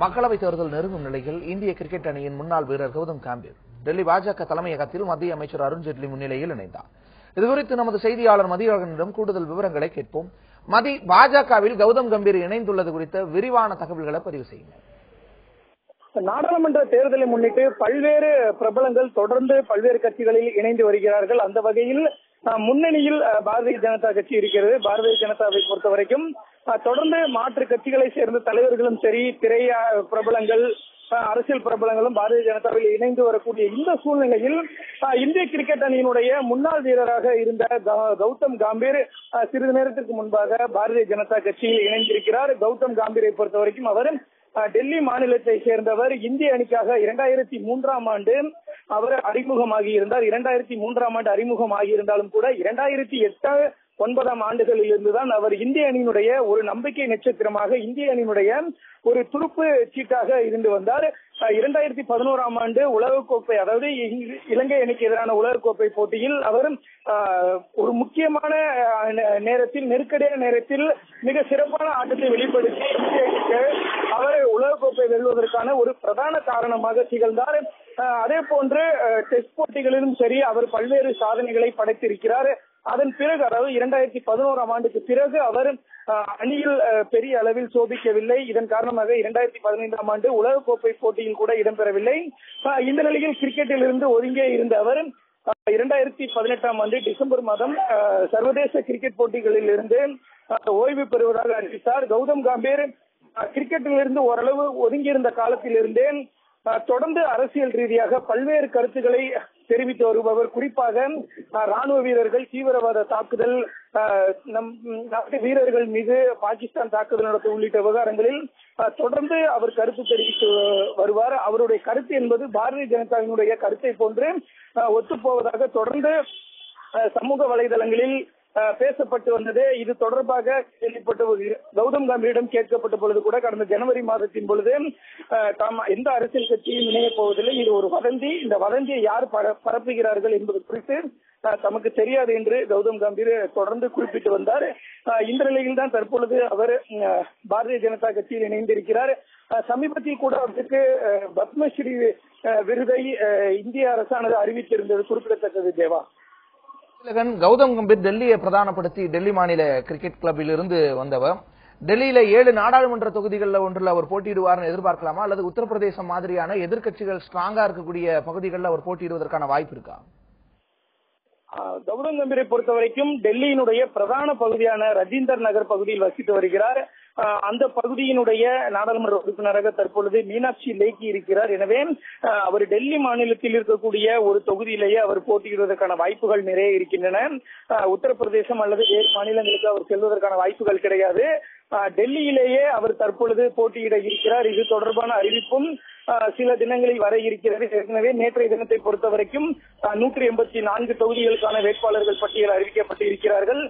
மக்களவைத் தேர்தல் நெருங்கும் நிலையில் இந்திய கிரிக்கெட் அணியின் முன்னாள் வீரர் கௌதம் காம்பீர் டெல்லி பாஜக தலைமையகத்தில் மத்திய அமைச்சர் அருண்ஜேட்லி முன்னிலையில் இணைந்தார். இதுகுறித்து நமது செய்தியாளர் மதியழகனிடம் கூடுதல் விவரங்களை கேட்போம். மதி பாஜகவில் கௌதம் கம்பீர் இணைந்துள்ளது குறித்த விரிவான தகவல்களை பதிவு செய்யுங்கள். நாடாளுமன்ற தேர்தலை முன்னிட்டு பல்வேறு பிரபலங்கள் தொடர்ந்து பல்வேறு கட்சிகளில் இணைந்து வருகிறார்கள். அந்த வகையில் முன்னணியில் பாரதிய ஜனதா கட்சி இருக்கிறது. பாரதிய ஜனதாவை பொறுத்த வரைக்கும் தொடர்ந்து மாற்று கட்சிகளை சேர்ந்த தலைவர்களும் சரி திரை பிரபலங்கள் அரசியல் பிரபலங்களும் பாரதிய ஜனதாவில் இணைந்து வரக்கூடிய இந்த சூழ்நிலையில் இந்திய கிரிக்கெட் அணியினுடைய முன்னாள் வீரராக இருந்த கௌதம் காம்பீர் சிறிது நேரத்திற்கு முன்பாக பாரதிய ஜனதா கட்சியில் இணைந்திருக்கிறார். கௌதம் காம்பீரை பொறுத்த வரைக்கும் அவர் டெல்லி மாநிலத்தை சேர்ந்தவர். இந்திய அணிக்காக இரண்டாயிரத்தி மூன்றாம் ஆண்டு அவர் அறிமுகமாகி இருந்தார். இரண்டாயிரத்தி மூன்றாம் ஆண்டு அறிமுகமாகி இருந்தாலும் கூட இரண்டாயிரத்தி எட்டு ஒன்பதாம் ஆண்டுகளில் இருந்துதான் அவர் இந்திய அணியினுடைய ஒரு நம்பிக்கை நட்சத்திரமாக இந்திய அணியினுடைய ஒரு துருப்பு சீட்டாக இருந்து வந்தார். இரண்டாயிரத்தி பதினோராம் ஆண்டு உலகக்கோப்பை அதாவது இலங்கை அணிக்கு எதிரான உலகக்கோப்பை போட்டியில் அவர் ஒரு முக்கியமான நேரத்தில் நெருக்கடியான நேரத்தில் மிக சிறப்பான ஆட்டத்தை வெளிப்படுத்தி இந்திய அணிக்கு அவர் உலகக்கோப்பை வெல்வதற்கான ஒரு பிரதான காரணமாக திகழ்ந்தார். அதே போன்று டெஸ்ட் போட்டிகளிலும் சரி அவர் பல்வேறு சாதனைகளை படைத்திருக்கிறார். அதன் பிறகு அதாவது இரண்டாயிரத்தி பதினோராம் ஆண்டுக்கு பிறகு அவர் அணியில் பெரிய அளவில் சோபிக்கவில்லை. இதன் காரணமாக இரண்டாயிரத்தி பதினைந்தாம் ஆண்டு உலகக்கோப்பை போட்டியில் கூட இடம்பெறவில்லை. இந்த நிலையில் கிரிக்கெட்டில் இருந்து ஒதுங்கே இருந்த அவர் இரண்டாயிரத்தி பதினெட்டாம் ஆண்டு டிசம்பர் மாதம் அஹ், சர்வதேச கிரிக்கெட் போட்டிகளில் இருந்து ஓய்வு பெறுவதாக அறிவித்தார். கௌதம் காம்பீர் கிரிக்கெட்டில் இருந்து ஓரளவு ஒதுங்கியிருந்த காலத்திலிருந்தே தொடர்ந்து அரசியல் ரீதியாக பல்வேறு கருத்துக்களை தெரிவித்து வருபவர் குறிப்பாக ராணுவ வீரர்கள் தீவிரவாத தாக்குதல் நம் நாட்டு வீரர்கள் மீது பாகிஸ்தான் தாக்குதல் நடத்த உள்ளிட்ட விவகாரங்களில் தொடர்ந்து அவர் கருத்து தெரிவித்து வருவார். அவருடைய கருத்து என்பது பாரதிய ஜனதாவினுடைய கருத்தை போன்று ஒத்துப்போவதாக தொடர்ந்து சமூக வலைதளங்களில் பேசப்பட்டு வந்தது. இது தொடர்பாக கேள்விப்பட்ட கௌதம் காம்பீரிடம் கேட்கப்பட்ட பொழுது கூட கடந்த ஜனவரி மாதத்தின் பொழுது தாம் எந்த அரசியல் கட்சியும் இணையப் போவதில்லை. இது ஒரு வதந்தி. இந்த வதந்தியை யார் பரப்புகிறார்கள் என்பது குறித்து தமக்கு தெரியாது என்று கௌதம் காம்பீர் தொடர்ந்து குறிப்பிட்டு வந்தார். அஹ், இந்த நிலையில் தான் தற்பொழுது அவர் அஹ், பாரதிய ஜனதா கட்சியில் இணைந்திருக்கிறார். சமீபத்தில் கூட அவருக்கு அஹ், பத்மஸ்ரீ விருதை இந்திய அரசானது அறிவித்திருந்தது குறிப்பிடத்தக்கது தேவா. திலகன் கௌதம் கம்பீர் டெல்லியை பிரதானப்படுத்தி டெல்லி மாநில கிரிக்கெட் கிளப்பில் இருந்து வந்தவர். டெல்லியில ஏழு நாடாளுமன்ற தொகுதிகளில் ஒன்றில் அவர் போட்டியிடுவார்னு எதிர்பார்க்கலாமா? அல்லது உத்தரப்பிரதேசம் மாதிரியான எதிர்க்கட்சிகள் ஸ்ட்ராங்கா இருக்கக்கூடிய பகுதிகளில் அவர் போட்டியிடுவதற்கான வாய்ப்பு இருக்கா? கௌதம் கம்பீரை பொறுத்த வரைக்கும் டெல்லியினுடைய பிரதான பகுதியான ரஜிந்தர் நகர் பகுதியில் வசித்து வருகிறார். அந்த பகுதியினுடைய நாடாளுமன்ற உறுப்பினராக தற்பொழுது மீனாட்சி லேக்கி இருக்கிறார். எனவே ஆஹ் அவர் டெல்லி மாநிலத்தில் இருக்கக்கூடிய ஒரு தொகுதியிலேயே அவர் போட்டியிடுவதற்கான வாய்ப்புகள் நிறைய இருக்கின்றன. உத்தரப்பிரதேசம் அல்லது வேறு மாநிலங்களுக்கு அவர் செல்வதற்கான வாய்ப்புகள் கிடையாது. ஆஹ் டெல்லியிலேயே அவர் தற்பொழுது போட்டியிட இருக்கிறார். இது தொடர்பான அறிவிப்பும் சில தினங்களில் வர இருக்கிறது. ஏற்கனவே நேற்றைய தினத்தை பொறுத்த வரைக்கும் நூற்றி எண்பத்தி நான்கு தொகுதிகளுக்கான வேட்பாளர்கள் பட்டியல் அறிவிக்கப்பட்டு இருக்கிறார்கள்.